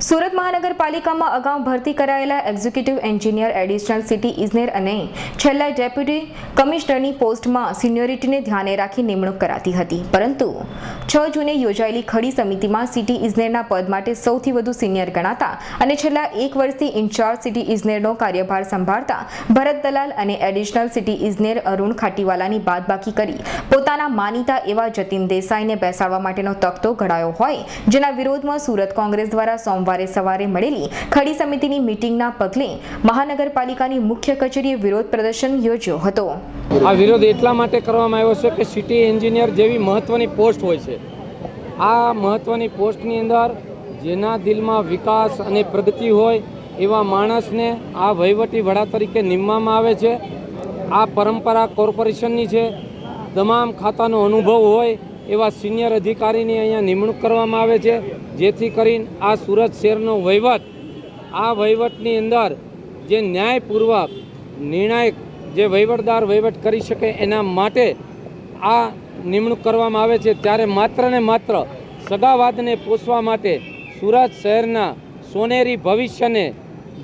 સુરત મહાનગરપાલિકામાં અગાઉ ભરતી કરાયેલા એક્ઝિક્યુટિવ એન્જિનિયર એડિશનલ સિટી ઇજનેર અને છેલ્લા ડેપ્યુટી કમિશનરની પોસ્ટમાં સિનિયોરિટીને ધ્યાને રાખી નિમણૂક કરાતી હતી. પરંતુ છ જૂને યોજાયેલી ખડી સમિતિમાં સિટી ઇજનેરના પદ માટે સૌથી વધુ સિનિયર ગણાતા અને છેલ્લા એક વર્ષથી ઇન્ચાર્જ સિટી ઇજનેરનો કાર્યભાર સંભાળતા ભરત દલાલ અને એડિશનલ સિટી ઇજનેર અરુણ ખાટીવાલાની બાદબાકી કરી પોતાના માનીતા એવા જતીન દેસાઈને બેસાડવા માટેનો તખતો ઘડાયો હોય, જેના વિરોધમાં સુરત કોંગ્રેસ દ્વારા સોમવારે સવારે મળેલી ખડી સમિતિની મીટિંગના પગલે મહાનગરપાલિકાની મુખ્ય કચેરીએ વિરોધ પ્રદર્શન યોજ્યો હતો. આ વિરોધ એટલા માટે કરવામાં આવ્યો છે કે સિટી એન્જિનિયર જેવી મહત્ત્વની પોસ્ટ હોય છે. આ મહત્ત્વની પોસ્ટની અંદર જેના દિલમાં વિકાસ અને પ્રગતિ હોય એવા માણસને આ વહીવટી વડા તરીકે નિમવામાં આવે છે. આ પરંપરા કોર્પોરેશનની છે. તમામ ખાતાનો અનુભવ હોય એવા સિનિયર અધિકારીની અહીંયા નિમણૂક કરવામાં આવે છે. જેથી કરીને આ સુરત શહેરનો વહીવટ, આ વહીવટની અંદર જે ન્યાયપૂર્વક નિર્ણાયક જે વહીવટદાર વહીવટ કરી શકે એના માટે આ નિમણૂક કરવામાં આવે છે, ત્યારે માત્ર ને માત્ર સગાવાદને પોષવા માટે સુરત શહેરના સોનેરી ભવિષ્યને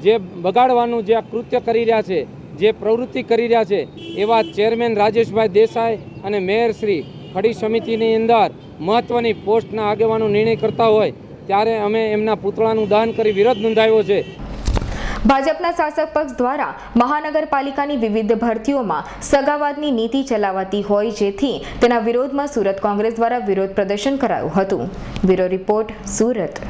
જે બગાડવાનું જે આ કૃત્ય કરી રહ્યા છે, જે પ્રવૃત્તિ કરી રહ્યા છે, એવા ચેરમેન રાજેશભાઈ દેસાઈ અને મેયર શ્રી ખડી સમિતિની અંદર મહત્ત્વની પોસ્ટના આગેવાનો નિર્ણય કરતા હોય, ત્યારે અમે એમના પુતળાનું દાન કરી વિરોધ નોંધાવ્યો છે. ભાજપના શાસક પક્ષ દ્વારા મહાનગરપાલિકાની વિવિધ ભરતીઓમાં સગાવાદની નીતિ ચલાવાતી હોય જેથી તેના વિરોધમાં સુરત કોંગ્રેસ દ્વારા વિરોધ પ્રદર્શન કરાયું હતું. Bureau report, Surat.